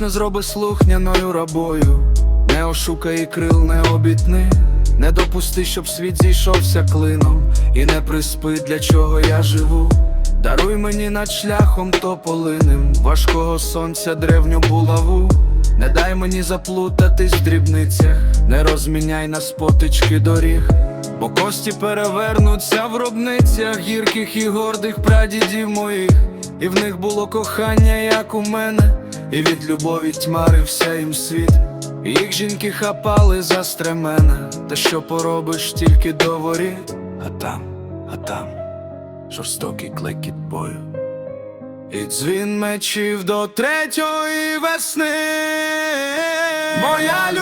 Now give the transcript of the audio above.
не зроби слухняною рабою, не ошукай крил, не обітни, не допусти, щоб світ зійшовся клином, і не приспи, для чого я живу. Даруй мені над шляхом тополиним, важкого сонця древню булаву. Не дай мені заплутатись в дрібницях, не розміняй на спотички доріг, бо кості перевернуться в гробницях гірких і гордих прадідів моїх, і в них було кохання, як у мене, і від любові тьмарився їм світ. Їх жінки хапали за стремена, та що поробиш тільки до ворі, а там, а там жорстокий клекіт бою. І дзвін мечів до третьої весни. Моя